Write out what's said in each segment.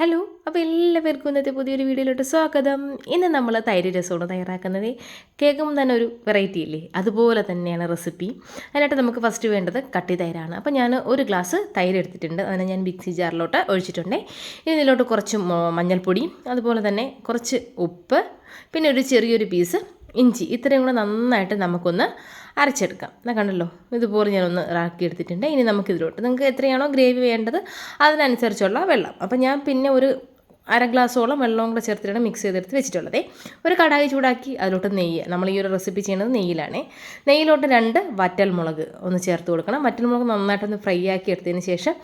Hello അപ്പോൾ എല്ലാവർക്കും ഇന്നത്തെ പുതിയൊരു വീഡിയോയിലോട്ട് സ്വാഗതം. ഇന്ന് നമ്മൾ തൈര് രസമാണ് തയ്യാറാക്കുന്നത് കേൾക്കുമ്പോൾ തന്നെ ഒരു വെറൈറ്റി ഇല്ലേ? അതുപോലെ തന്നെയാണ് റെസിപ്പി അതിനായിട്ട് നമുക്ക് ഫസ്റ്റ് വേണ്ടത് കട്ടി തൈരാണ്. അപ്പോൾ ഞാൻ ഒരു ഗ്ലാസ് തൈര് എടുത്തിട്ടുണ്ട്. അതിനെ ഞാൻ മിക്സി ജാറിലോട്ട് ഒഴിച്ചിട്ടുണ്ട്. ഇതിലോട്ട് കുറച്ച് മഞ്ഞൾപ്പൊടി അതുപോലെ തന്നെ കുറച്ച് ഉപ്പ് പിന്നെ ഒരു ചെറിയൊരു പീസ് ഇഞ്ചി ഇത്രയും കൂടെ നന്നായിട്ട് നമുക്കൊന്ന് അരച്ചെടുക്കാം. എന്നാൽ കണ്ടല്ലോ ഇതുപോലെ ഞാനൊന്ന് ഇറാക്കി എടുത്തിട്ടുണ്ട്. ഇനി നമുക്കിതിലോട്ട് നിങ്ങൾക്ക് എത്രയാണോ ഗ്രേവി വേണ്ടത് അതിനനുസരിച്ചുള്ള വെള്ളം. അപ്പം ഞാൻ പിന്നെ ഒരു അര ഗ്ലാസ്സോളം വെള്ളവും കൂടെ ചേർത്തിട്ടാണ് മിക്സ് ചെയ്തെടുത്ത് വെച്ചിട്ടുള്ളത്. ഒരു കടായി ചൂടാക്കി അതിലോട്ട് നെയ്യ് നമ്മൾ ഈ ഒരു റെസിപ്പി ചെയ്യുന്നത് നെയ്യിലാണ്. നെയ്യിലോട്ട് രണ്ട് വറ്റൽ മുളക് ഒന്ന് ചേർത്ത് കൊടുക്കണം. വറ്റൽ മുളക് നന്നായിട്ടൊന്ന് ഫ്രൈ ആക്കി എടുത്തതിന് ശേഷം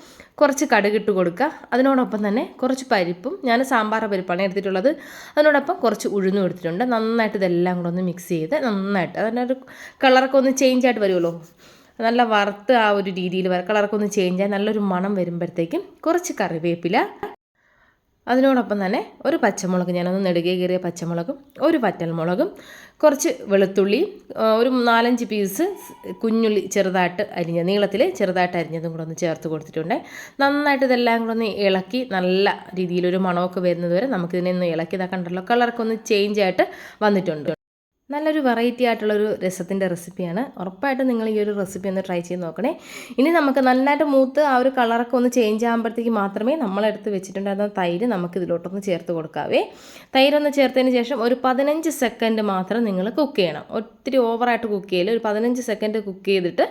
കുറച്ച് കടുകിട്ട് കൊടുക്കുക. അതിനോടൊപ്പം തന്നെ കുറച്ച് പരിപ്പും ഞാൻ സാമ്പാർ പരിപ്പാണ് എടുത്തിട്ടുള്ളത്. അതിനോടൊപ്പം കുറച്ച് ഉഴുന്നും എടുത്തിട്ടുണ്ട്. നന്നായിട്ട് ഇതെല്ലാം കൂടെ ഒന്ന് മിക്സ് ചെയ്ത് നന്നായിട്ട് അതിന്റെ ഒരു കളറൊക്കെ ഒന്ന് ചേഞ്ച് ആയിട്ട് വരുമല്ലോ. നല്ല വറുത്ത് ആ ഒരു രീതിയിൽ കളറൊക്കെ ഒന്ന് ചേഞ്ച് ആയി നല്ലൊരു മണം വരുമ്പോഴത്തേക്കും കുറച്ച് കറിവേപ്പില അതിനോടൊപ്പം തന്നെ ഒരു പച്ചമുളക് ഞാനൊന്ന് നെടുകെ കയറിയ പച്ചമുളകും ഒരു വറ്റൽമുളകും കുറച്ച് വെളുത്തുള്ളി ഒരു നാലഞ്ച് പീസ് കുഞ്ഞുള്ളി ചെറുതായിട്ട് അരിഞ്ഞ നീളത്തിൽ ചെറുതായിട്ട് അരിഞ്ഞതും കൂടെ ഒന്ന് ചേർത്ത് കൊടുത്തിട്ടുണ്ട്. നന്നായിട്ട് ഇതെല്ലാം കൂടെ ഒന്ന് ഇളക്കി നല്ല രീതിയിലൊരു മണമൊക്കെ വരുന്നത് വരെ നമുക്കിതിനെ ഒന്ന് ഇളക്കി കണ്ടല്ലോ കളറൊക്കെ ഒന്ന് ചേഞ്ച് ആയിട്ട് വന്നിട്ടുണ്ട്. നല്ലൊരു വെറൈറ്റി ആയിട്ടുള്ളൊരു രസത്തിന്റെ റെസിപ്പിയാണ് ഉറപ്പായിട്ടും നിങ്ങൾ ഈ ഒരു റെസിപ്പി ഒന്ന് ട്രൈ ചെയ്ത് നോക്കണേ. ഇനി നമുക്ക് നന്നായിട്ട് മൂത്ത് ആ ഒരു കളറൊക്കെ ഒന്ന് ചേഞ്ച് ആകുമ്പോഴത്തേക്ക് മാത്രമേ നമ്മളെടുത്ത് വെച്ചിട്ടുണ്ടായിരുന്ന തൈര് നമുക്ക് ഇതിലോട്ടൊന്ന് ചേർത്ത് കൊടുക്കാവേ. തൈരൊന്ന് ചേർത്തതിന് ശേഷം ഒരു പതിനഞ്ച് സെക്കൻഡ് മാത്രം നിങ്ങൾ കുക്ക് ചെയ്യണം. ഒത്തിരി ഓവറായിട്ട് കുക്ക് ചെയ്യൽ ഒരു പതിനഞ്ച് സെക്കൻഡ് കുക്ക് ചെയ്തിട്ട്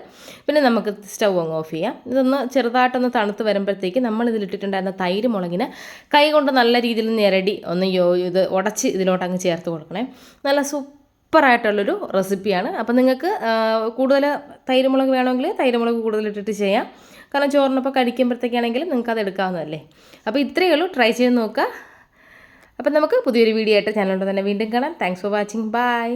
പിന്നെ നമുക്ക് സ്റ്റൗ അങ്ങ് ഓഫ് ചെയ്യാം. ഇതൊന്ന് ചെറുതായിട്ടൊന്ന് തണുത്ത് വരുമ്പോഴത്തേക്ക് നമ്മൾ ഇതിലിട്ടിട്ടുണ്ടായിരുന്ന തൈര് മുളകിന് കൈ കൊണ്ട് നല്ല രീതിയിൽ നിരടി ഒന്ന് യോ ഇത് ഉടച്ച് ഇതിലോട്ട് അങ്ങ് ചേർത്ത് കൊടുക്കണേ. നല്ല സൂപ്പറായിട്ടുള്ളൊരു റെസിപ്പിയാണ്. അപ്പം നിങ്ങൾക്ക് കൂടുതൽ തൈരുമുളക് വേണമെങ്കിൽ തൈരുമുളക് കൂടുതൽ ഇട്ടിട്ട് ചെയ്യാം. കാരണം ചോറിനൊപ്പം കഴിക്കുമ്പോഴത്തേക്കാണെങ്കിലും നിങ്ങൾക്ക് അത് എടുക്കാവുന്നതല്ലേ. അപ്പോൾ ഇത്രയേ ഉള്ളൂ. ട്രൈ ചെയ്ത് നോക്കുക. അപ്പം നമുക്ക് പുതിയൊരു വീഡിയോ ആയിട്ട് ചാനലിലോട്ട് തന്നെ വീണ്ടും കാണാം. Thanks for watching bye